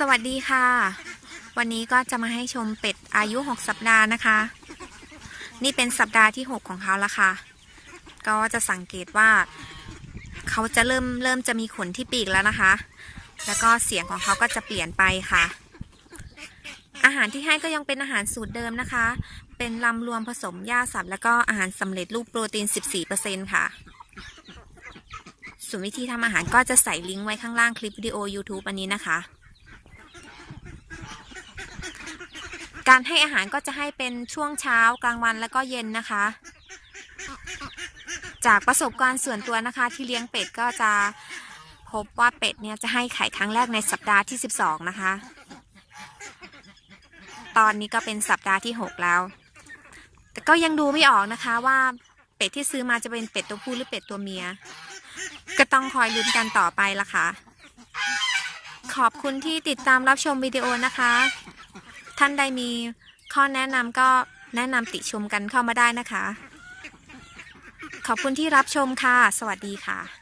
สวัสดีค่ะ วันนี้ก็จะมาให้ชมเป็ดอายุ 6 สัปดาห์นะคะ นี่เป็นสัปดาห์ที่ 6 ของเขาแล้วค่ะ ก็จะสังเกตว่า เขาจะเริ่มเริ่มจะมีขนที่ปีกแล้วนะคะ แล้วก็เสียงของเขาก็จะเปลี่ยนไปค่ะ อาหารที่ให้ก็ยังเป็นอาหารสูตรเดิมนะคะ เป็นลำรวมผสมหญ้าสัตว์ แล้วก็อาหารสำเร็จรูปโปรตีน 14%ค่ะส่วนวิธีทำอาหารก็จะใส่ลิงก์ไว้ข้างล่างคลิปวิดีโอ YouTube อันนี้นะคะ การให้อาหารก็จะให้เป็นช่วงเช้ากลางวันแล้วก็เย็นนะคะ จากประสบการณ์ส่วนตัวนะคะ ที่เลี้ยงเป็ดก็จะพบว่าเป็ดเนี่ยจะให้ไข่ครั้งแรกในสัปดาห์ที่ 12 นะคะ ตอนนี้ก็เป็นสัปดาห์ที่ 6 แล้ว แต่ก็ยังดูไม่ออกนะคะว่าเป็ดที่ซื้อมาจะเป็นเป็ดตัวผู้หรือเป็ดตัวเมีย ก็ต้องคอยลุ้นกันต่อไปละค่ะ ขอบคุณที่ติดตามรับชมวิดีโอนะคะ ท่านใดมีข้อแนะนำก็แนะนำติชมกันเข้ามาได้นะคะ ขอบคุณที่รับชมค่ะ สวัสดีค่ะ